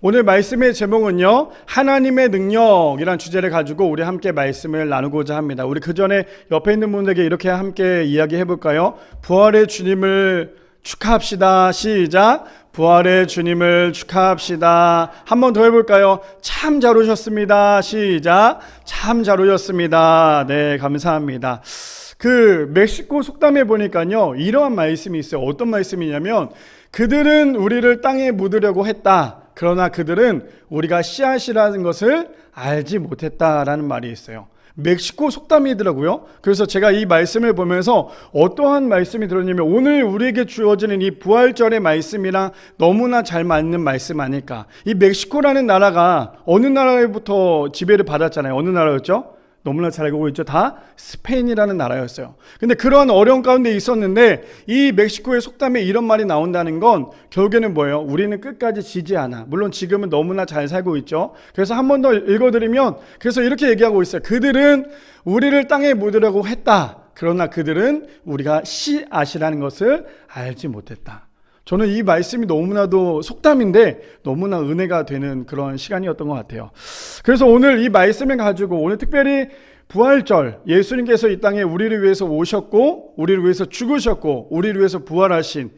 오늘 말씀의 제목은요, 하나님의 능력이란 주제를 가지고 우리 함께 말씀을 나누고자 합니다. 우리 그 전에 옆에 있는 분들에게 이렇게 함께 이야기해 볼까요? 부활의 주님을 축하합시다. 시작. 부활의 주님을 축하합시다. 한 번 더 해볼까요? 참 잘 오셨습니다. 시작. 참 잘 오셨습니다. 네, 감사합니다. 그 멕시코 속담에 보니까요, 이러한 말씀이 있어요. 어떤 말씀이냐면, 그들은 우리를 땅에 묻으려고 했다. 그러나 그들은 우리가 씨앗이라는 것을 알지 못했다라는 말이 있어요. 멕시코 속담이더라고요. 그래서 제가 이 말씀을 보면서 어떠한 말씀이 들었냐면 오늘 우리에게 주어지는 이 부활절의 말씀이랑 너무나 잘 맞는 말씀 아닐까. 이 멕시코라는 나라가 어느 나라로부터 지배를 받았잖아요. 어느 나라였죠? 너무나 잘 알고 있죠. 다 스페인이라는 나라였어요. 근데 그러한 어려운 가운데 있었는데 이 멕시코의 속담에 이런 말이 나온다는 건 결국에는 뭐예요? 우리는 끝까지 지지 않아. 물론 지금은 너무나 잘 살고 있죠. 그래서 한 번 더 읽어드리면 그래서 이렇게 얘기하고 있어요. 그들은 우리를 땅에 묻으려고 했다. 그러나 그들은 우리가 씨앗이라는 것을 알지 못했다. 저는 이 말씀이 너무나도 속담인데 너무나 은혜가 되는 그런 시간이었던 것 같아요. 그래서 오늘 이 말씀을 가지고 오늘 특별히 부활절 예수님께서 이 땅에 우리를 위해서 오셨고 우리를 위해서 죽으셨고 우리를 위해서 부활하신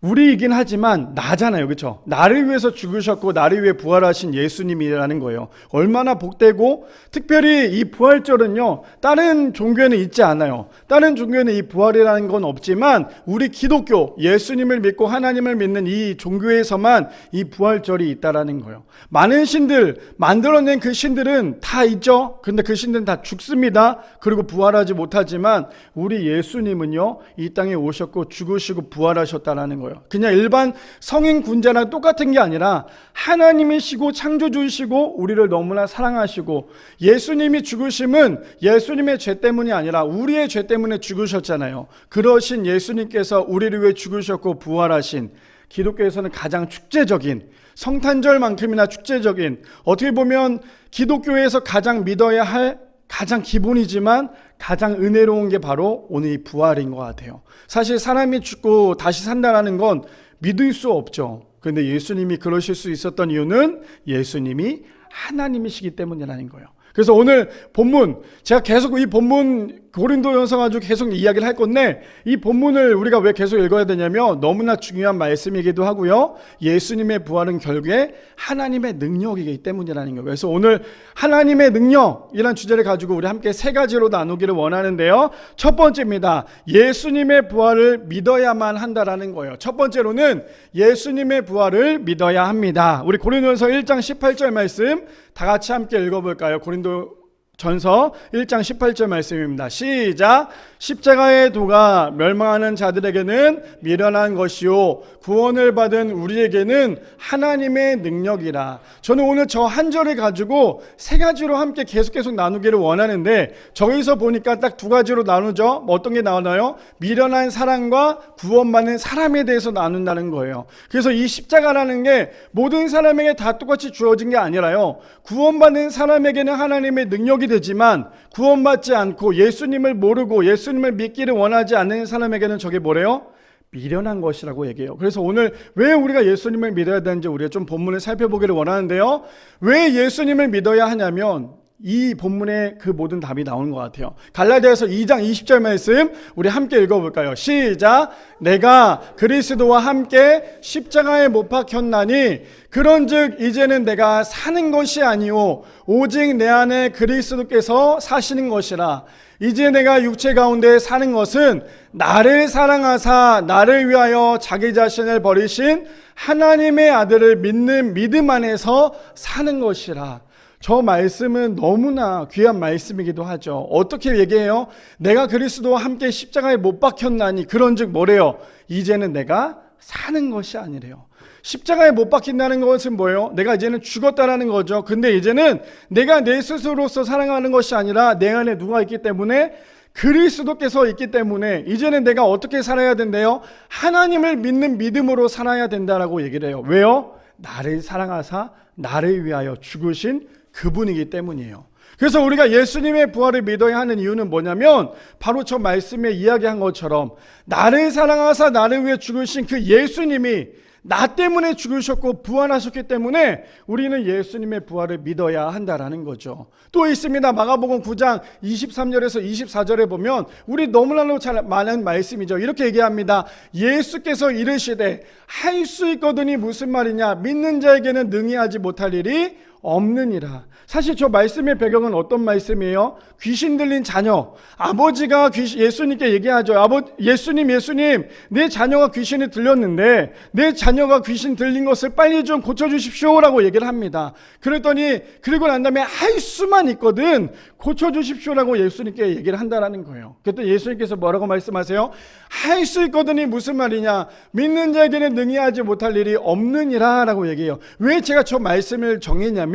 우리이긴 하지만 나잖아요. 그렇죠? 나를 위해서 죽으셨고 나를 위해 부활하신 예수님이라는 거예요. 얼마나 복되고 특별히 이 부활절은요. 다른 종교에는 있지 않아요. 다른 종교에는 이 부활이라는 건 없지만 우리 기독교 예수님을 믿고 하나님을 믿는 이 종교에서만 이 부활절이 있다라는 거예요. 많은 신들 만들어낸 그 신들은 다 있죠. 근데 그 신들은 다 죽습니다. 그리고 부활하지 못하지만 우리 예수님은요. 이 땅에 오셨고 죽으시고 부활하셨다라는 거예요. 그냥 일반 성인 군자랑 똑같은 게 아니라 하나님이시고 창조주이시고 우리를 너무나 사랑하시고 예수님이 죽으심은 예수님의 죄 때문이 아니라 우리의 죄 때문에 죽으셨잖아요. 그러신 예수님께서 우리를 위해 죽으셨고 부활하신 기독교에서는 가장 축제적인 성탄절만큼이나 축제적인 어떻게 보면 기독교에서 가장 믿어야 할 가장 기본이지만 가장 은혜로운 게 바로 오늘 이 부활인 것 같아요. 사실 사람이 죽고 다시 산다라는 건 믿을 수 없죠. 그런데 예수님이 그러실 수 있었던 이유는 예수님이 하나님이시기 때문이라는 거예요. 그래서 오늘 본문 제가 계속 이 본문 고린도전서 가지고 계속 이야기를 할 건데 이 본문을 우리가 왜 계속 읽어야 되냐면 너무나 중요한 말씀이기도 하고요. 예수님의 부활은 결국에 하나님의 능력이기 때문이라는 거예요. 그래서 오늘 하나님의 능력이란 주제를 가지고 우리 함께 세 가지로 나누기를 원하는데요. 첫 번째입니다. 예수님의 부활을 믿어야만 한다라는 거예요. 첫 번째로는 예수님의 부활을 믿어야 합니다. 우리 고린도전서 1장 18절 말씀 다 같이 함께 읽어볼까요? 고린도 전서 1장 18절 말씀입니다. 시작. 십자가의 도가 멸망하는 자들에게는 미련한 것이요 구원을 받은 우리에게는 하나님의 능력이라. 저는 오늘 저 한 절을 가지고 세 가지로 함께 계속 계속 나누기를 원하는데 저기서 보니까 딱 두 가지로 나누죠. 뭐 어떤 게 나오나요? 미련한 사랑과 구원받는 사람에 대해서 나눈다는 거예요. 그래서 이 십자가라는 게 모든 사람에게 다 똑같이 주어진 게 아니라요. 구원받는 사람에게는 하나님의 능력이 되지만 구원받지 않고 예수님을 모르고 예수님을 믿기를 원하지 않는 사람에게는 저게 뭐래요? 미련한 것이라고 얘기해요. 그래서 오늘 왜 우리가 예수님을 믿어야 되는지 우리가 좀 본문을 살펴보기를 원하는데요. 왜 예수님을 믿어야 하냐면 이 본문에 그 모든 답이 나오는 것 같아요. 갈라디아서 2장 20절 말씀 우리 함께 읽어볼까요? 시작. 내가 그리스도와 함께 십자가에 못 박혔나니 그런즉 이제는 내가 사는 것이 아니요 오직 내 안에 그리스도께서 사시는 것이라. 이제 내가 육체 가운데 사는 것은 나를 사랑하사 나를 위하여 자기 자신을 버리신 하나님의 아들을 믿는 믿음 안에서 사는 것이라. 저 말씀은 너무나 귀한 말씀이기도 하죠. 어떻게 얘기해요? 내가 그리스도와 함께 십자가에 못 박혔나니 그런즉 뭐래요? 이제는 내가 사는 것이 아니래요. 십자가에 못 박힌다는 것은 뭐예요? 내가 이제는 죽었다라는 거죠. 근데 이제는 내가 내 스스로서 사랑하는 것이 아니라 내 안에 누가 있기 때문에 그리스도께서 있기 때문에 이제는 내가 어떻게 살아야 된대요? 하나님을 믿는 믿음으로 살아야 된다라고 얘기를 해요. 왜요? 나를 사랑하사 나를 위하여 죽으신 그분이기 때문이에요. 그래서 우리가 예수님의 부활을 믿어야 하는 이유는 뭐냐면 바로 저 말씀에 이야기한 것처럼 나를 사랑하사 나를 위해 죽으신 그 예수님이 나 때문에 죽으셨고 부활하셨기 때문에 우리는 예수님의 부활을 믿어야 한다라는 거죠. 또 있습니다. 마가복음 9장 23절에서 24절에 보면 우리 너무나도 잘 많은 말씀이죠. 이렇게 얘기합니다. 예수께서 이르시되 할 수 있거든이 무슨 말이냐? 믿는 자에게는 능히 하지 못할 일이 없느니라. 사실 저 말씀의 배경은 어떤 말씀이에요? 귀신 들린 자녀. 아버지가 귀신, 예수님께 얘기하죠. 아버, 예수님, 예수님, 내 자녀가 귀신이 들렸는데, 내 자녀가 귀신 들린 것을 빨리 좀 고쳐주십시오 라고 얘기를 합니다. 그랬더니, 그리고 난 다음에 할 수만 있거든, 고쳐주십시오 라고 예수님께 얘기를 한다라는 거예요. 그랬더니 예수님께서 뭐라고 말씀하세요? 할 수 있거든이 무슨 말이냐? 믿는 자에게는 능히 하지 못할 일이 없느니라 라고 얘기해요. 왜 제가 저 말씀을 정했냐면,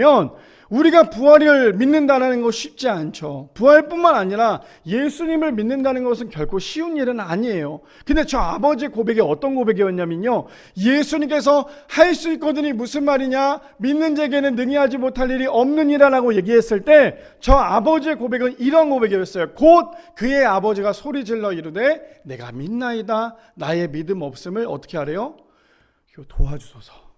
우리가 부활을 믿는다는 거 쉽지 않죠. 부활뿐만 아니라 예수님을 믿는다는 것은 결코 쉬운 일은 아니에요. 근데 저 아버지의 고백이 어떤 고백이었냐면요. 예수님께서 할 수 있거든이 무슨 말이냐? 믿는 자에게는 능히 하지 못할 일이 없느니라라고 얘기했을 때 저 아버지의 고백은 이런 고백이었어요. 곧 그의 아버지가 소리 질러 이르되 내가 믿나이다. 나의 믿음 없음을 어떻게 하래요? 도와주소서.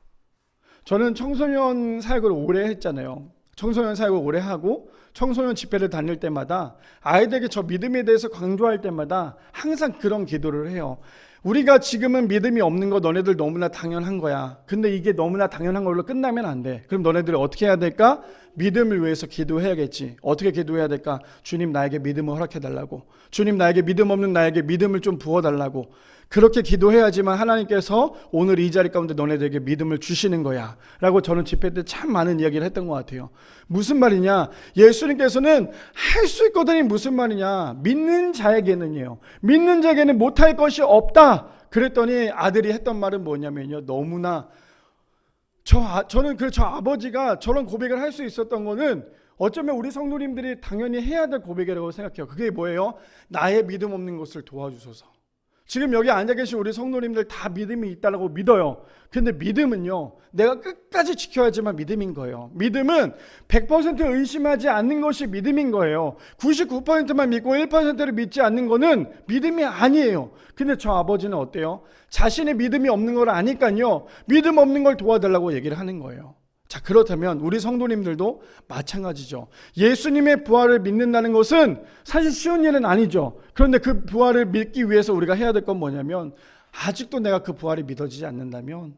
저는 청소년 사역을 오래 했잖아요. 청소년 사역을 오래 하고 청소년 집회를 다닐 때마다 아이들에게 저 믿음에 대해서 강조할 때마다 항상 그런 기도를 해요. 우리가 지금은 믿음이 없는 거 너네들 너무나 당연한 거야. 근데 이게 너무나 당연한 걸로 끝나면 안 돼. 그럼 너네들이 어떻게 해야 될까? 믿음을 위해서 기도해야겠지. 어떻게 기도해야 될까? 주님 나에게 믿음을 허락해 달라고. 주님 나에게 믿음 없는 나에게 믿음을 좀 부어 달라고. 그렇게 기도해야지만 하나님께서 오늘 이 자리 가운데 너네들에게 믿음을 주시는 거야. 라고 저는 집회 때 참 많은 이야기를 했던 것 같아요. 무슨 말이냐? 예수님께서는 할 수 있거든이 무슨 말이냐? 믿는 자에게는요. 믿는 자에게는 못할 것이 없다. 그랬더니 아들이 했던 말은 뭐냐면요. 너무나 저, 아- 저는 그 저 아버지가 저런 고백을 할 수 있었던 거는 어쩌면 우리 성도님들이 당연히 해야 될 고백이라고 생각해요. 그게 뭐예요? 나의 믿음 없는 것을 도와주소서. 지금 여기 앉아 계신 우리 성도님들 다 믿음이 있다고 믿어요. 근데 믿음은요, 내가 끝까지 지켜야지만 믿음인 거예요. 믿음은 100% 의심하지 않는 것이 믿음인 거예요. 99%만 믿고 1%를 믿지 않는 거는 믿음이 아니에요. 근데 저 아버지는 어때요? 자신의 믿음이 없는 걸 아니까요, 믿음 없는 걸 도와달라고 얘기를 하는 거예요. 자, 그렇다면 우리 성도님들도 마찬가지죠. 예수님의 부활을 믿는다는 것은 사실 쉬운 일은 아니죠. 그런데 그 부활을 믿기 위해서 우리가 해야 될 건 뭐냐면 아직도 내가 그 부활이 믿어지지 않는다면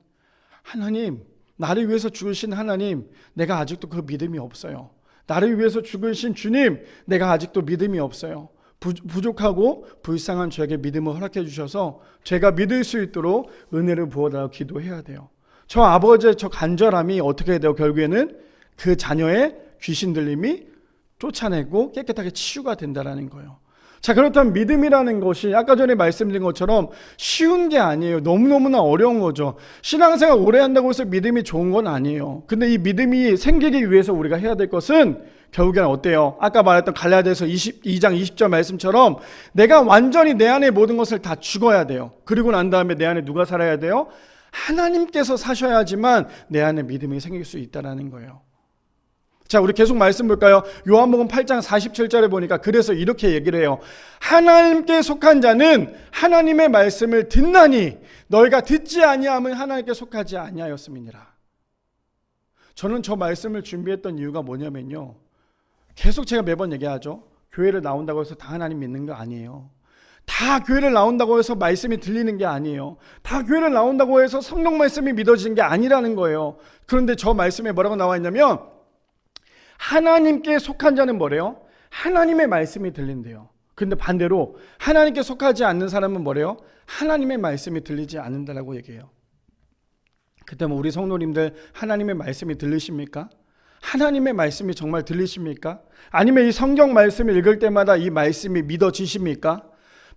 하나님, 나를 위해서 죽으신 하나님, 내가 아직도 그 믿음이 없어요. 나를 위해서 죽으신 주님, 내가 아직도 믿음이 없어요. 부, 부족하고 불쌍한 저에게 믿음을 허락해 주셔서 제가 믿을 수 있도록 은혜를 부어달라고 기도해야 돼요. 저 아버지의 저 간절함이 어떻게 돼요? 결국에는 그 자녀의 귀신 들림이 쫓아내고 깨끗하게 치유가 된다라는 거예요. 자, 그렇다면 믿음이라는 것이 아까 전에 말씀드린 것처럼 쉬운 게 아니에요. 너무너무나 어려운 거죠. 신앙생활 오래 한다고 해서 믿음이 좋은 건 아니에요. 근데 이 믿음이 생기기 위해서 우리가 해야 될 것은 결국에는 어때요? 아까 말했던 갈라디아서 22장 20절 말씀처럼 내가 완전히 내 안에 모든 것을 다 죽어야 돼요. 그리고 난 다음에 내 안에 누가 살아야 돼요? 하나님께서 사셔야지만 내 안에 믿음이 생길 수 있다라는 거예요. 자, 우리 계속 말씀 볼까요? 요한복음 8장 47절에 보니까 그래서 이렇게 얘기를 해요. 하나님께 속한 자는 하나님의 말씀을 듣나니 너희가 듣지 아니함은 하나님께 속하지 아니하였음이니라. 저는 저 말씀을 준비했던 이유가 뭐냐면요. 계속 제가 매번 얘기하죠. 교회를 나온다고 해서 다 하나님 믿는 거 아니에요. 다 교회를 나온다고 해서 말씀이 들리는 게 아니에요. 다 교회를 나온다고 해서 성령 말씀이 믿어지는 게 아니라는 거예요. 그런데 저 말씀에 뭐라고 나와 있냐면 하나님께 속한 자는 뭐래요? 하나님의 말씀이 들린대요. 근데 반대로 하나님께 속하지 않는 사람은 뭐래요? 하나님의 말씀이 들리지 않는다라고 얘기해요. 그때 뭐 우리 성도님들 하나님의 말씀이 들리십니까? 하나님의 말씀이 정말 들리십니까? 아니면 이 성경 말씀을 읽을 때마다 이 말씀이 믿어지십니까?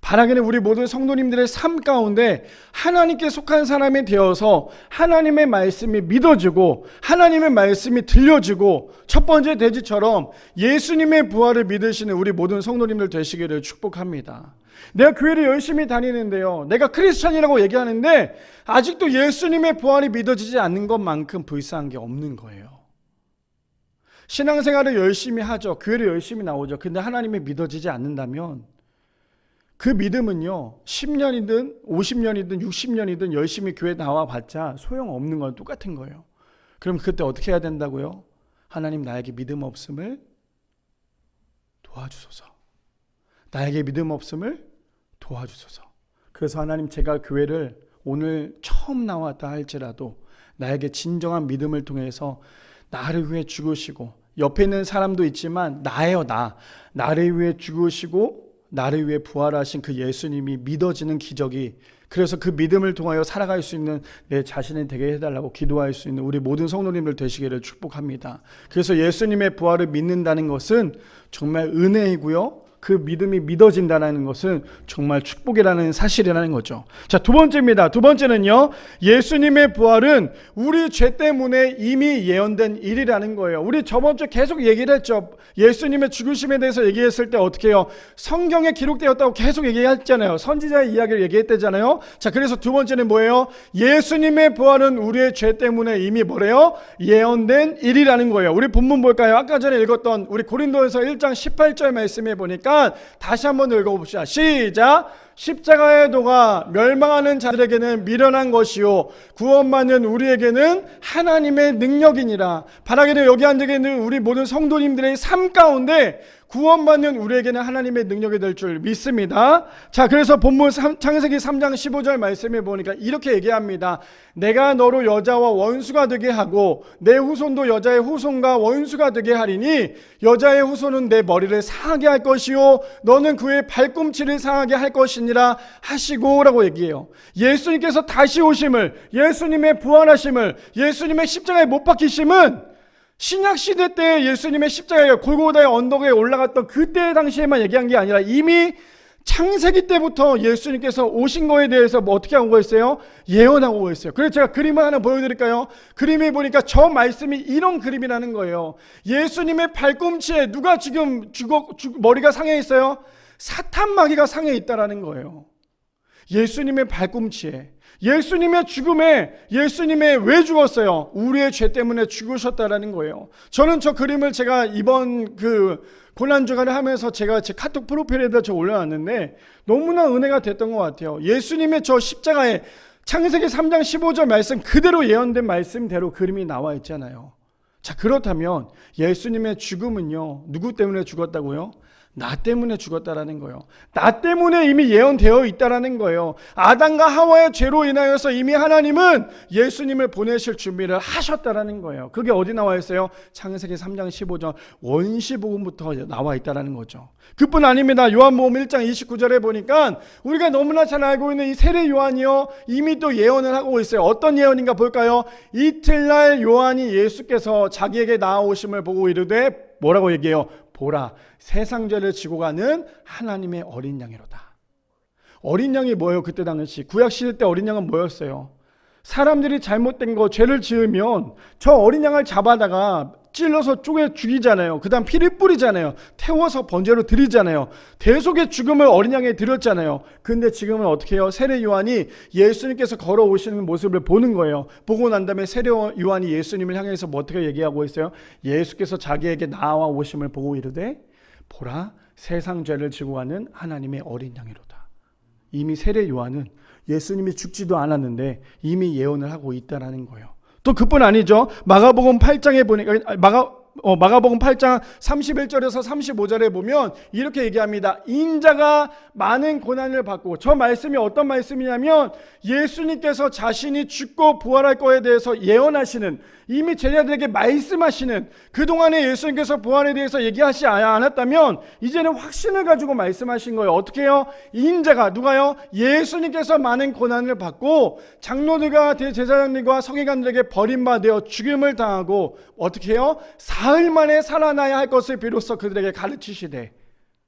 바라기는 우리 모든 성도님들의 삶 가운데 하나님께 속한 사람이 되어서 하나님의 말씀이 믿어지고 하나님의 말씀이 들려지고 첫 번째 돼지처럼 예수님의 부활을 믿으시는 우리 모든 성도님들 되시기를 축복합니다. 내가 교회를 열심히 다니는데요. 내가 크리스천이라고 얘기하는데 아직도 예수님의 부활이 믿어지지 않는 것만큼 불쌍한 게 없는 거예요. 신앙생활을 열심히 하죠. 교회를 열심히 나오죠. 근데 하나님이 믿어지지 않는다면 그 믿음은요, 10년이든 50년이든 60년이든 열심히 교회 나와 봤자 소용없는 건 똑같은 거예요. 그럼 그때 어떻게 해야 된다고요? 하나님 나에게 믿음 없음을 도와주소서. 나에게 믿음 없음을 도와주소서. 그래서 하나님 제가 교회를 오늘 처음 나왔다 할지라도 나에게 진정한 믿음을 통해서 나를 위해 죽으시고 옆에 있는 사람도 있지만 나예요 나 나를 위해 죽으시고 나를 위해 부활하신 그 예수님이 믿어지는 기적이 그래서 그 믿음을 통하여 살아갈 수 있는 내 자신이 되게 해달라고 기도할 수 있는 우리 모든 성도님들 되시기를 축복합니다. 그래서 예수님의 부활을 믿는다는 것은 정말 은혜이고요. 그 믿음이 믿어진다는 것은 정말 축복이라는 사실이라는 거죠. 자, 두 번째입니다. 두 번째는요. 예수님의 부활은 우리 죄 때문에 이미 예언된 일이라는 거예요. 우리 저번 주에 계속 얘기를 했죠. 예수님의 죽으심에 대해서 얘기했을 때 어떻게 해요? 성경에 기록되었다고 계속 얘기했잖아요. 선지자의 이야기를 얘기했대잖아요. 자, 그래서 두 번째는 뭐예요? 예수님의 부활은 우리의 죄 때문에 이미 뭐래요? 예언된 일이라는 거예요. 우리 본문 볼까요? 아까 전에 읽었던 우리 고린도에서 1장 18절 말씀에 보니까 다시 한번 읽어봅시다. 시작. 십자가의 도가 멸망하는 자들에게는 미련한 것이요 구원받는 우리에게는 하나님의 능력이니라. 바라기는 여기 앉아 있는 우리 모든 성도님들의 삶 가운데 구원받는 우리에게는 하나님의 능력이 될 줄 믿습니다. 자, 그래서 본문 삼- 창세기 3장 15절 말씀에 보니까 이렇게 얘기합니다. 내가 너로 여자와 원수가 되게 하고 내 후손도 여자의 후손과 원수가 되게 하리니 여자의 후손은 내 머리를 상하게 할 것이요 너는 그의 발꿈치를 상하게 할 것이니라 하시고라고 얘기해요. 예수님께서 다시 오심을 예수님의 부활하심을 예수님의 십자가에 못 박히심은 신약 시대 때 예수님의 십자가에 골고다의 언덕에 올라갔던 그때 당시에만 얘기한 게 아니라 이미 창세기 때부터 예수님께서 오신 거에 대해서 뭐 어떻게 하고 있어요? 예언하고 있어요. 그래서 제가 그림을 하나 보여드릴까요? 그림에 보니까 저 말씀이 이런 그림이라는 거예요. 예수님의 발꿈치에 누가 지금 죽어, 죽, 머리가 상해 있어요? 사탄 마귀가 상해 있다라는 거예요. 예수님의 발꿈치에 예수님의 죽음에 예수님의 왜 죽었어요? 우리의 죄 때문에 죽으셨다라는 거예요. 저는 저 그림을 제가 이번 그 고난 주간을 하면서 제가 제 카톡 프로필에다 저 올려놨는데 너무나 은혜가 됐던 것 같아요. 예수님의 저 십자가에 창세기 3장 15절 말씀 그대로 예언된 말씀대로 그림이 나와 있잖아요. 자, 그렇다면 예수님의 죽음은요, 누구 때문에 죽었다고요? 나 때문에 죽었다라는 거예요. 나 때문에 이미 예언되어 있다라는 거예요. 아담과 하와의 죄로 인하여서 이미 하나님은 예수님을 보내실 준비를 하셨다라는 거예요. 그게 어디 나와 있어요? 창세기 3장 15절 원시 복음부터 나와 있다라는 거죠. 그뿐 아닙니다. 요한복음 1장 29절에 보니까 우리가 너무나 잘 알고 있는 이 세례 요한이요 이미 또 예언을 하고 있어요. 어떤 예언인가 볼까요? 이틀날 요한이 예수께서 자기에게 나아오심을 보고 이르되 뭐라고 얘기해요? 보라 세상 죄를 지고 가는 하나님의 어린 양이로다. 어린 양이 뭐예요? 그때 당시 구약 시대 때 어린 양은 뭐였어요? 사람들이 잘못된 거 죄를 지으면 저 어린 양을 잡아다가 찔러서 쪼개 죽이잖아요. 그다음 피를 뿌리잖아요. 태워서 번제로 드리잖아요. 대속의 죽음을 어린 양에 드렸잖아요. 근데 지금은 어떻게 해요? 세례 요한이 예수님께서 걸어오시는 모습을 보는 거예요. 보고 난 다음에 세례 요한이 예수님을 향해서 뭐 어떻게 얘기하고 있어요? 예수께서 자기에게 나와 오심을 보고 이르되 보라 세상 죄를 지고 가는 하나님의 어린 양이로다. 이미 세례 요한은 예수님이 죽지도 않았는데 이미 예언을 하고 있다라는 거예요. 또 그뿐 아니죠. 마가복음 8장에 보니까 마가 어, 마가복음 8장 31절에서 35절에 보면 이렇게 얘기합니다. 인자가 많은 고난을 받고 저 말씀이 어떤 말씀이냐면 예수님께서 자신이 죽고 부활할 거에 대해서 예언하시는 이미 제자들에게 말씀하시는 그동안에 예수님께서 부활에 대해서 얘기하지 않았다면 이제는 확신을 가지고 말씀하신 거예요. 어떻게 해요? 인자가 누가요? 예수님께서 많은 고난을 받고 장로들과 대제사장들과 서기관들에게 버림받아 죽임을 당하고 어떻게 해요? 사흘 만에 살아나야 할 것을 비로소 그들에게 가르치시되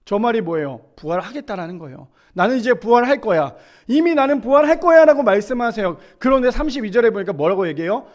저 말이 뭐예요? 부활하겠다라는 거예요. 나는 이제 부활할 거야. 이미 나는 부활할 거야 라고 말씀하세요. 그런데 32절에 보니까 뭐라고 얘기해요?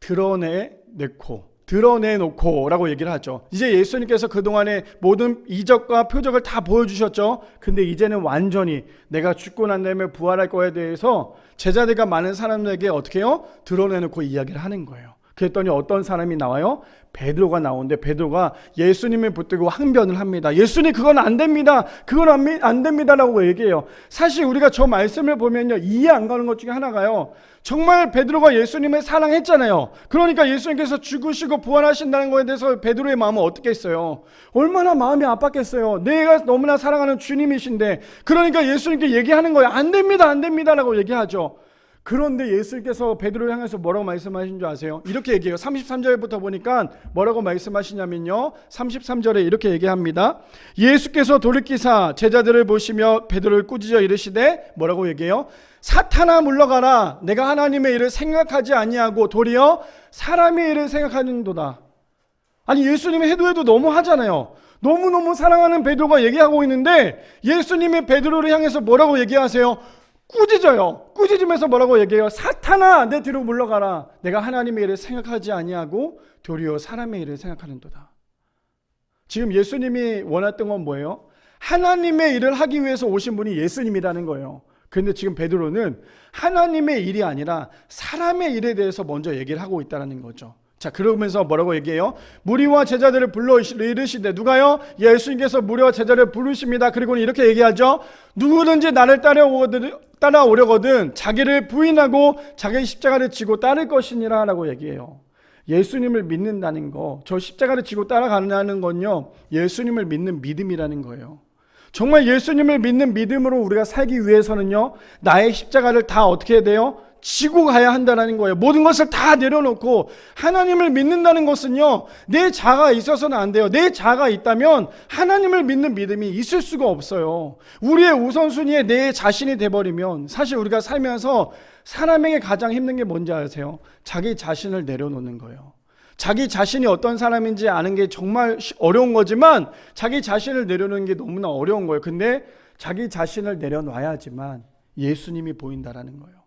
드러내놓고 드러내놓고 라고 얘기를 하죠. 이제 예수님께서 그동안에 모든 이적과 표적을 다 보여주셨죠. 근데 이제는 완전히 내가 죽고 난 다음에 부활할 거에 대해서 제자들과 많은 사람들에게 어떻게 해요? 드러내놓고 이야기를 하는 거예요. 그랬더니 어떤 사람이 나와요? 베드로가 나오는데 베드로가 예수님을 붙들고 항변을 합니다. 예수님 그건 안 됩니다. 그건 안, 됩니다라고 얘기해요. 사실 우리가 저 말씀을 보면요 이해 안 가는 것 중에 하나가요. 정말 베드로가 예수님을 사랑했잖아요. 그러니까 예수님께서 죽으시고 부활하신다는 거에 대해서 베드로의 마음은 어떻게 했어요? 얼마나 마음이 아팠겠어요. 내가 너무나 사랑하는 주님이신데 그러니까 예수님께 얘기하는 거예요. 안 됩니다, 안 됩니다라고 얘기하죠. 그런데 예수님께서 베드로를 향해서 뭐라고 말씀하신 줄 아세요? 이렇게 얘기해요. 33절부터 보니까 뭐라고 말씀하시냐면요. 33절에 이렇게 얘기합니다. 예수께서 돌이키사 제자들을 보시며 베드로를 꾸짖어 이르시되 뭐라고 얘기해요? 사탄아 물러가라. 내가 하나님의 일을 생각하지 아니하고 도리어 사람의 일을 생각하는도다. 아니 예수님이 해도 해도 너무 하잖아요. 너무너무 사랑하는 베드로가 얘기하고 있는데 예수님이 베드로를 향해서 뭐라고 얘기하세요? 꾸짖어요. 꾸짖으면서 뭐라고 얘기해요? 사탄아 내 뒤로 물러가라. 내가 하나님의 일을 생각하지 아니하고 도리어 사람의 일을 생각하는도다. 지금 예수님이 원했던 건 뭐예요? 하나님의 일을 하기 위해서 오신 분이 예수님이라는 거예요. 그런데 지금 베드로는 하나님의 일이 아니라 사람의 일에 대해서 먼저 얘기를 하고 있다는 거죠. 자, 그러면서 뭐라고 얘기해요? 무리와 제자들을 불러 이르시되 누가요? 예수님께서 무리와 제자를 부르십니다. 그리고 이렇게 얘기하죠. 누구든지 나를 따라오거든 따라오려거든 자기를 부인하고 자기 십자가를 지고 따를 것이니라라고 얘기해요. 예수님을 믿는다는 거, 저 십자가를 지고 따라가는 건요. 예수님을 믿는 믿음이라는 거예요. 정말 예수님을 믿는 믿음으로 우리가 살기 위해서는요, 나의 십자가를 다 어떻게 해야 돼요? 지고 가야 한다는 거예요. 모든 것을 다 내려놓고 하나님을 믿는다는 것은요, 내 자가 있어서는 안 돼요. 내 자가 있다면 하나님을 믿는 믿음이 있을 수가 없어요. 우리의 우선순위에 내 자신이 돼버리면 사실 우리가 살면서 사람에게 가장 힘든 게 뭔지 아세요? 자기 자신을 내려놓는 거예요. 자기 자신이 어떤 사람인지 아는 게 정말 쉬- 어려운 거지만 자기 자신을 내려놓는 게 너무나 어려운 거예요. 근데 자기 자신을 내려놔야지만 예수님이 보인다라는 거예요.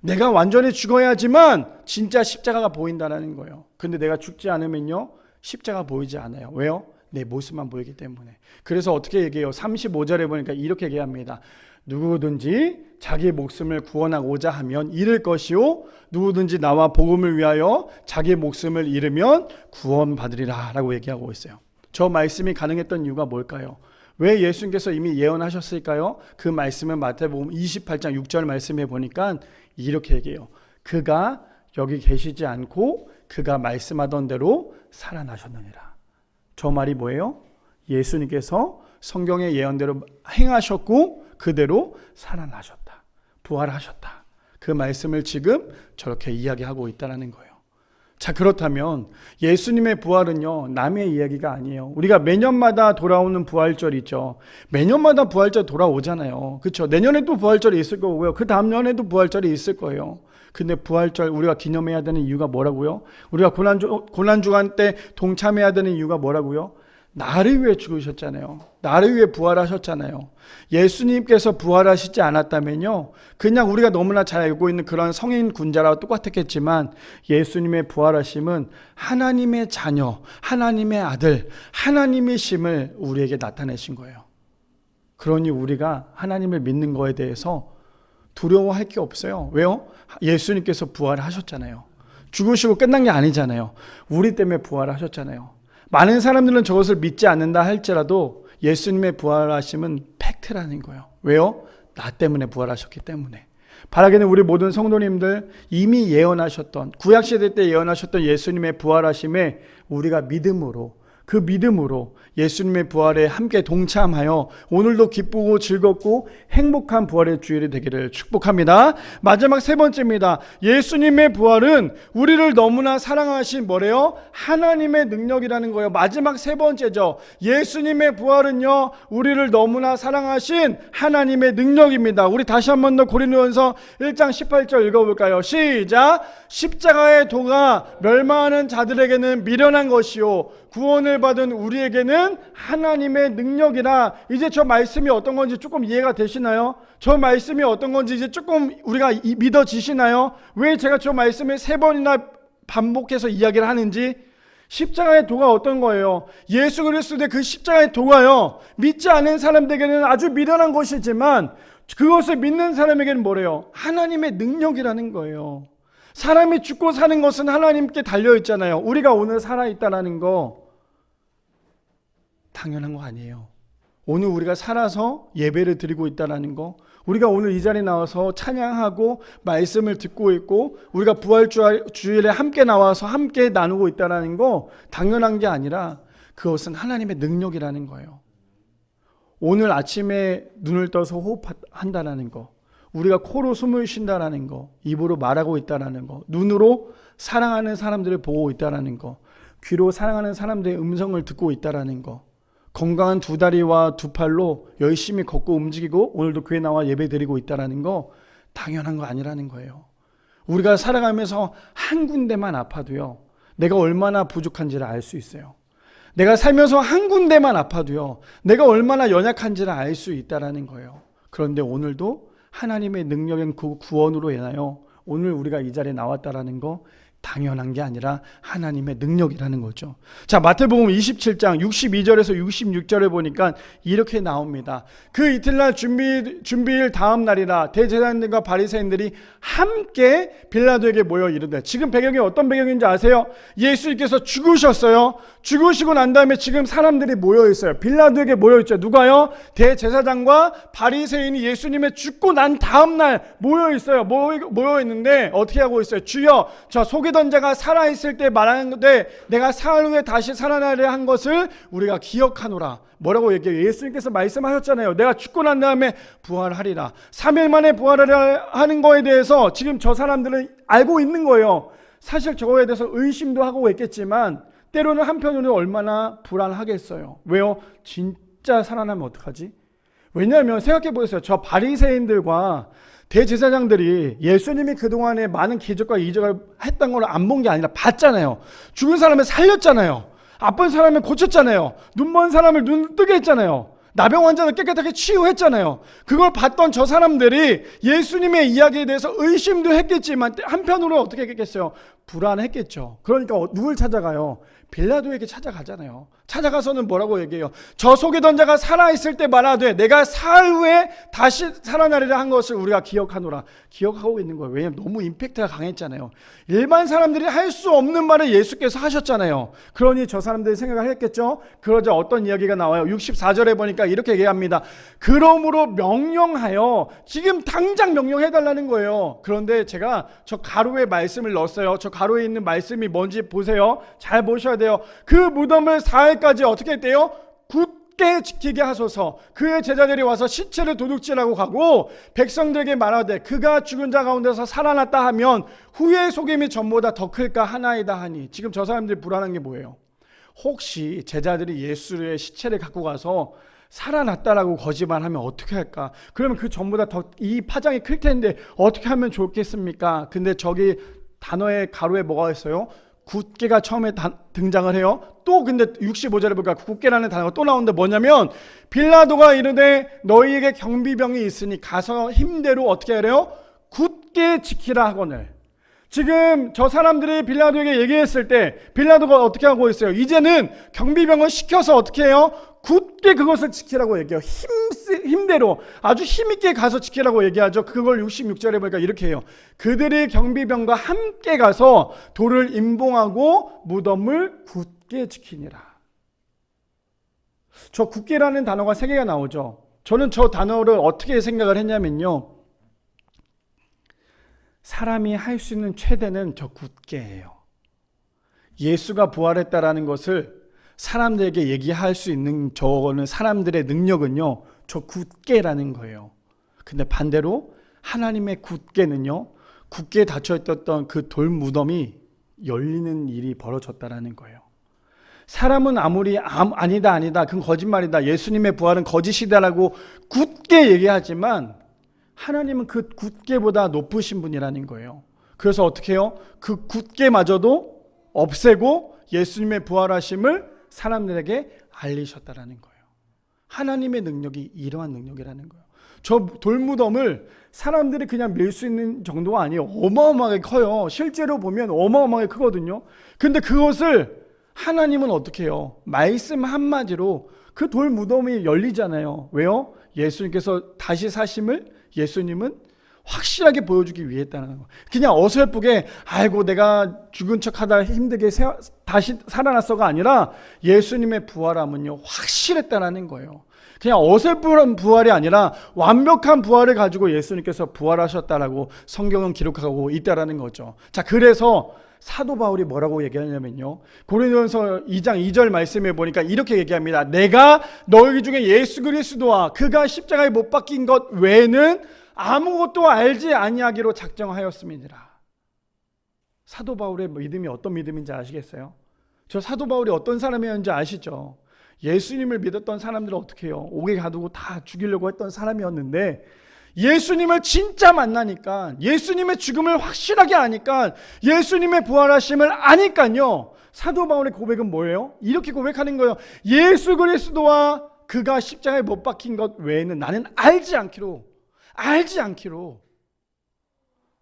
내가 완전히 죽어야지만 진짜 십자가가 보인다라는 거예요. 근데 내가 죽지 않으면요. 십자가 보이지 않아요. 왜요? 내 모습만 보이기 때문에. 그래서 어떻게 얘기해요? 35절에 보니까 이렇게 얘기합니다. 누구든지 자기 목숨을 구원하고자 하면 잃을 것이요 누구든지 나와 복음을 위하여 자기 목숨을 잃으면 구원받으리라라고 얘기하고 있어요. 저 말씀이 가능했던 이유가 뭘까요? 왜 예수님께서 이미 예언하셨을까요? 그 말씀은 마태복음 28장 6절 말씀에 보니까 이렇게 얘기해요. 그가 여기 계시지 않고 그가 말씀하던 대로 살아나셨느니라. 저 말이 뭐예요? 예수님께서 성경의 예언대로 행하셨고 그대로 살아나셨다. 부활하셨다. 그 말씀을 지금 저렇게 이야기하고 있다는 거예요. 자, 그렇다면 예수님의 부활은요, 남의 이야기가 아니에요. 우리가 매년마다 돌아오는 부활절 있죠. 매년마다 부활절 돌아오잖아요. 그렇죠? 내년에 또 부활절이 있을 거고요. 그 다음 년에도 부활절이 있을 거예요. 근데 부활절 우리가 기념해야 되는 이유가 뭐라고요? 우리가 고난주, 고난 주간 때 동참해야 되는 이유가 뭐라고요? 나를 위해 죽으셨잖아요. 나를 위해 부활하셨잖아요. 예수님께서 부활하시지 않았다면요. 그냥 우리가 너무나 잘 알고 있는 그런 성인 군자라고 똑같았겠지만 예수님의 부활하심은 하나님의 자녀, 하나님의 아들, 하나님이심을 우리에게 나타내신 거예요. 그러니 우리가 하나님을 믿는 거에 대해서 두려워할 게 없어요. 왜요? 예수님께서 부활하셨잖아요. 죽으시고 끝난 게 아니잖아요. 우리 때문에 부활하셨잖아요. 많은 사람들은 저것을 믿지 않는다 할지라도 예수님의 부활하심은 팩트라는 거예요. 왜요? 나 때문에 부활하셨기 때문에. 바라기는 우리 모든 성도님들 이미 예언하셨던 구약 시대 때 예언하셨던 예수님의 부활하심에 우리가 믿음으로 그 믿음으로 예수님의 부활에 함께 동참하여 오늘도 기쁘고 즐겁고 행복한 부활의 주일이 되기를 축복합니다. 마지막 세 번째입니다. 예수님의 부활은 우리를 너무나 사랑하신 뭐래요? 하나님의 능력이라는 거예요. 마지막 세 번째죠. 예수님의 부활은요, 우리를 너무나 사랑하신 하나님의 능력입니다. 우리 다시 한 번 더 고린도전서 1장 18절 읽어볼까요? 시작. 십자가의 도가 멸망하는 자들에게는 미련한 것이요 구원을 받은 우리에게는 하나님의 능력이라 이제 저 말씀이 어떤 건지 조금 이해가 되시나요? 저 말씀이 어떤 건지 이제 조금 우리가 이- 믿어지시나요? 왜 제가 저 말씀을 세 번이나 반복해서 이야기를 하는지 십자가의 도가 어떤 거예요? 예수 그리스도의 그 십자가의 도가요. 믿지 않은 사람들에게는 아주 미련한 것이지만 그것을 믿는 사람에게는 뭐래요? 하나님의 능력이라는 거예요. 사람이 죽고 사는 것은 하나님께 달려 있잖아요. 우리가 오늘 살아 있다라는 거 당연한 거 아니에요. 오늘 우리가 살아서 예배를 드리고 있다라는 거, 우리가 오늘 이 자리에 나와서 찬양하고 말씀을 듣고 있고 우리가 부활 주- 주일에 함께 나와서 함께 나누고 있다라는 거 당연한 게 아니라 그것은 하나님의 능력이라는 거예요. 오늘 아침에 눈을 떠서 호흡한다라는 거, 우리가 코로 숨을 쉰다라는 거, 입으로 말하고 있다라는 거, 눈으로 사랑하는 사람들을 보고 있다라는 거, 귀로 사랑하는 사람들의 음성을 듣고 있다라는 거, 건강한 두 다리와 두 팔로 열심히 걷고 움직이고 오늘도 교회 나와 예배 드리고 있다라는 거 당연한 거 아니라는 거예요. 우리가 살아가면서 한 군데만 아파도요. 내가 얼마나 부족한지를 알 수 있어요. 내가 살면서 한 군데만 아파도요. 내가 얼마나 연약한지를 알 수 있다라는 거예요. 그런데 오늘도 하나님의 능력인 그 구원으로 인하여 오늘 우리가 이 자리에 나왔다라는 거 당연한 게 아니라 하나님의 능력이라는 거죠. 자, 마태복음 27장 62절에서 66절에 보니까 이렇게 나옵니다. 그 이틀날 준비 준비일 다음 날이라 대제사장들과 바리새인들이 함께 빌라도에게 모여 이르되 지금 배경이 어떤 배경인지 아세요? 예수님께서 죽으셨어요. 죽으시고 난 다음에 지금 사람들이 모여 있어요. 빌라도에게 모여 있죠. 누가요? 대제사장과 바리새인이 예수님의 죽고 난 다음 날 모여 있어요. 모여, 모여 있는데 어떻게 하고 있어요? 주여, 저 속 이던 자가 살아 있을 때 말하는데 내가 사흘 후에 다시 살아나려 한 것을 우리가 기억하노라. 뭐라고 얘기해요? 예수님께서 말씀하셨잖아요. 내가 죽고 난 다음에 부활하리라. 3일 만에 부활하는 거에 대해서 지금 저 사람들은 알고 있는 거예요. 사실 저거에 대해서 의심도 하고 있겠지만 때로는 한편으로는 얼마나 불안하겠어요. 왜요? 진짜 살아나면 어떡하지? 왜냐하면 생각해 보세요. 저 바리새인들과 대제사장들이 예수님이 그동안에 많은 기적과 이적을 했던 걸 안 본 게 아니라 봤잖아요. 죽은 사람을 살렸잖아요. 아픈 사람을 고쳤잖아요. 눈 먼 사람을 눈 뜨게 했잖아요. 나병 환자를 깨끗하게 치유했잖아요. 그걸 봤던 저 사람들이 예수님의 이야기에 대해서 의심도 했겠지만 한편으로 어떻게 했겠어요? 불안했겠죠. 그러니까 어- 누굴 찾아가요? 빌라도에게 찾아가잖아요. 찾아가서는 뭐라고 얘기해요? 저 속이던 자가 살아있을 때 말하되 내가 사흘 후에 다시 살아나리라 한 것을 우리가 기억하노라. 기억하고 있는 거예요. 왜냐하면 너무 임팩트가 강했잖아요. 일반 사람들이 할 수 없는 말을 예수께서 하셨잖아요. 그러니 저 사람들이 생각을 했겠죠? 그러자 어떤 이야기가 나와요? 64절에 보니까 이렇게 얘기합니다. 그러므로 명령하여 지금 당장 명령해달라는 거예요. 그런데 제가 저 가로에 말씀을 넣었어요. 저 가로에 있는 말씀이 뭔지 보세요. 잘 보셔야 돼요. 그 무덤을 사흘 까지 어떻게 했대요? 굳게 지키게 하소서. 그의 제자들이 와서 시체를 도둑질하고 가고 백성들에게 말하되 그가 죽은 자 가운데서 살아났다 하면 후의 속임이 전보다 더 클까 하나이다 하니 지금 저 사람들이 불안한 게 뭐예요? 혹시 제자들이 예수의 시체를 갖고 가서 살아났다라고 거짓말하면 어떻게 할까? 그러면 그 전보다 더 이 파장이 클 텐데 어떻게 하면 좋겠습니까? 근데 저기 단어의 가로에 뭐가 있어요? 굳게가 처음에 다- 등장을 해요. 또 근데 65절에 보니까 굳게라는 단어가 또 나오는데 뭐냐면 빌라도가 이르되 너희에게 경비병이 있으니 가서 힘대로 어떻게 하래요? 굳게 지키라 하거늘. 지금 저 사람들이 빌라도에게 얘기했을 때 빌라도가 어떻게 하고 있어요? 이제는 경비병을 시켜서 어떻게 해요? 굳게 그것을 지키라고 얘기해요. 힘, 힘대로 아주 힘있게 가서 지키라고 얘기하죠. 그걸 66절에 보니까 이렇게 해요. 그들이 경비병과 함께 가서 돌을 임봉하고 무덤을 굳게 지키니라. 저 굳게라는 단어가 세 개가 나오죠. 저는 저 단어를 어떻게 생각을 했냐면요. 사람이 할 수 있는 최대는 저 굳게예요. 예수가 부활했다라는 것을 사람들에게 얘기할 수 있는 저거는 사람들의 능력은요. 저 굳게라는 거예요. 근데 반대로 하나님의 굳게는요. 굳게 닫혀 있었던 그 돌 무덤이 열리는 일이 벌어졌다라는 거예요. 사람은 아무리 암- 아니다 아니다 그건 거짓말이다 예수님의 부활은 거짓이다라고 굳게 얘기하지만 하나님은 그 굳게보다 높으신 분이라는 거예요. 그래서 어떻게 해요? 그 굳게마저도 없애고 예수님의 부활하심을 사람들에게 알리셨다라는 거예요. 하나님의 능력이 이러한 능력이라는 거예요. 저 돌무덤을 사람들이 그냥 밀 수 있는 정도가 아니에요. 어마어마하게 커요. 실제로 보면 어마어마하게 크거든요. 근데 그것을 하나님은 어떻게 해요? 말씀 한마디로 그 돌무덤이 열리잖아요. 왜요? 예수님께서 다시 사심을 예수님은 확실하게 보여주기 위해 했다는 거. 그냥 어설프게 아이고 내가 죽은 척하다 힘들게 세, 다시 살아났어가 아니라 예수님의 부활함은요 확실했다라는 거예요. 그냥 어설픈 부활이 아니라 완벽한 부활을 가지고 예수님께서 부활하셨다라고 성경은 기록하고 있다라는 거죠. 자, 그래서 사도 바울이 뭐라고 얘기하냐면요. 고린도전서 2장 2절 말씀에 보니까 이렇게 얘기합니다. 내가 너희 중에 예수 그리스도와 그가 십자가에 못 박힌 것 외에는 아무것도 알지 아니하기로 작정하였음이니라. 사도 바울의 믿음이 어떤 믿음인지 아시겠어요? 저 사도 바울이 어떤 사람이었는지 아시죠? 예수님을 믿었던 사람들은 어떻게 해요? 옥에 가두고 다 죽이려고 했던 사람이었는데 예수님을 진짜 만나니까 예수님의 죽음을 확실하게 아니까 예수님의 부활하심을 아니까요. 사도 바울의 고백은 뭐예요? 이렇게 고백하는 거예요. 예수 그리스도와 그가 십자가에 못 박힌 것 외에는 나는 알지 않기로 알지 않기로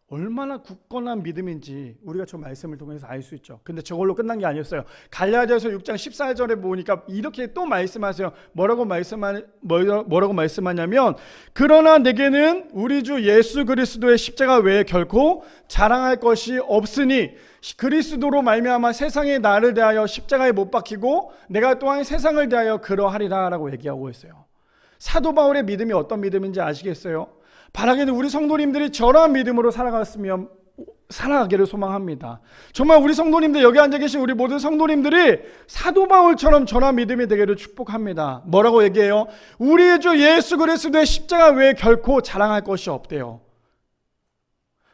얼마나 굳건한 믿음인지 우리가 저 말씀을 통해서 알 수 있죠. 근데 저걸로 끝난 게 아니었어요. 갈라디아서 6장 14절에 보니까 이렇게 또 말씀하세요. 뭐라고 말씀하 뭐라고 말씀하냐면 그러나 내게는 우리 주 예수 그리스도의 십자가 외에 결코 자랑할 것이 없으니 그리스도로 말미암아 세상에 나를 대하여 십자가에 못 박히고 내가 또한 세상을 대하여 그러하리라라고 얘기하고 있어요. 사도 바울의 믿음이 어떤 믿음인지 아시겠어요? 바라기는 우리 성도님들이 저러한 믿음으로 살아갔으면 살아가기를 소망합니다. 정말 우리 성도님들 여기 앉아 계신 우리 모든 성도님들이 사도 바울처럼 저러한 믿음이 되기를 축복합니다. 뭐라고 얘기해요? 우리 주 예수 그리스도의 십자가 외에 결코 자랑할 것이 없대요.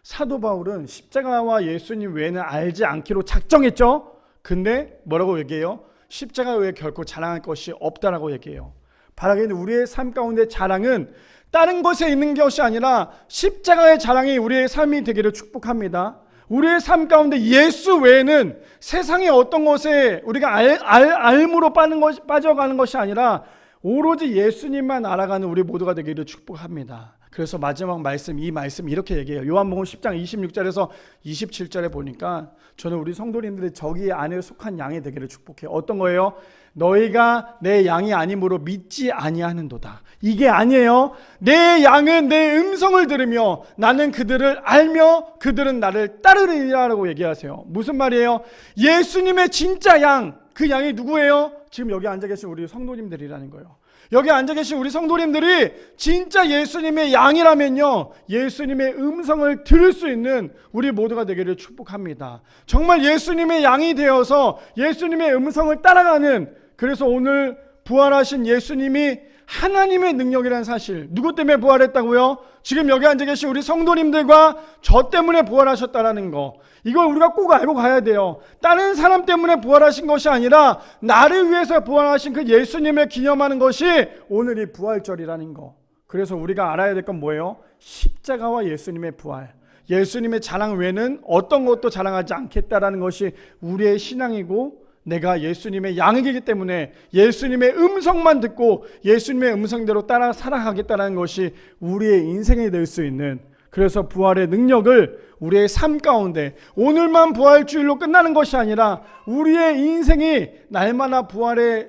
사도 바울은 십자가와 예수님 외에는 알지 않기로 작정했죠. 근데 뭐라고 얘기해요? 십자가 외에 결코 자랑할 것이 없다라고 얘기해요. 바라기는 우리의 삶 가운데 자랑은 다른 것에 있는 것이 아니라 십자가의 자랑이 우리의 삶이 되기를 축복합니다. 우리의 삶 가운데 예수 외에는 세상의 어떤 것에 우리가 알, 알, 알무로 빠는 것, 빠져가는 것이 아니라 오로지 예수님만 알아가는 우리 모두가 되기를 축복합니다. 그래서 마지막 말씀, 이 말씀 이렇게 얘기해요. 요한복음 10장 26절에서 27절에 보니까 저는 우리 성도님들이 저기 안에 속한 양이 되기를 축복해요. 어떤 거예요? 너희가 내 양이 아니므로 믿지 아니하는도다. 이게 아니에요. 내 양은 내 음성을 들으며 나는 그들을 알며 그들은 나를 따르리라고 얘기하세요. 무슨 말이에요? 예수님의 진짜 양, 그 양이 누구예요? 지금 여기 앉아 계신 우리 성도님들이라는 거예요. 여기 앉아 계신 우리 성도님들이 진짜 예수님의 양이라면요. 예수님의 음성을 들을 수 있는 우리 모두가 되기를 축복합니다. 정말 예수님의 양이 되어서 예수님의 음성을 따라가는 그래서 오늘 부활하신 예수님이 하나님의 능력이라는 사실 누구 때문에 부활했다고요? 지금 여기 앉아 계신 우리 성도님들과 저 때문에 부활하셨다라는 거 이걸 우리가 꼭 알고 가야 돼요 다른 사람 때문에 부활하신 것이 아니라 나를 위해서 부활하신 그 예수님을 기념하는 것이 오늘 이 부활절이라는 거 그래서 우리가 알아야 될 건 뭐예요? 십자가와 예수님의 부활 예수님의 자랑 외에는 어떤 것도 자랑하지 않겠다라는 것이 우리의 신앙이고 내가 예수님의 양이기 때문에 예수님의 음성만 듣고 예수님의 음성대로 따라 살아가겠다는 것이 우리의 인생이 될 수 있는 그래서 부활의 능력을 우리의 삶 가운데 오늘만 부활주일로 끝나는 것이 아니라 우리의 인생이 날마다 부활의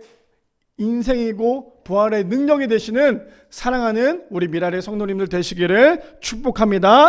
인생이고 부활의 능력이 되시는 사랑하는 우리 미랄의 성도님들 되시기를 축복합니다.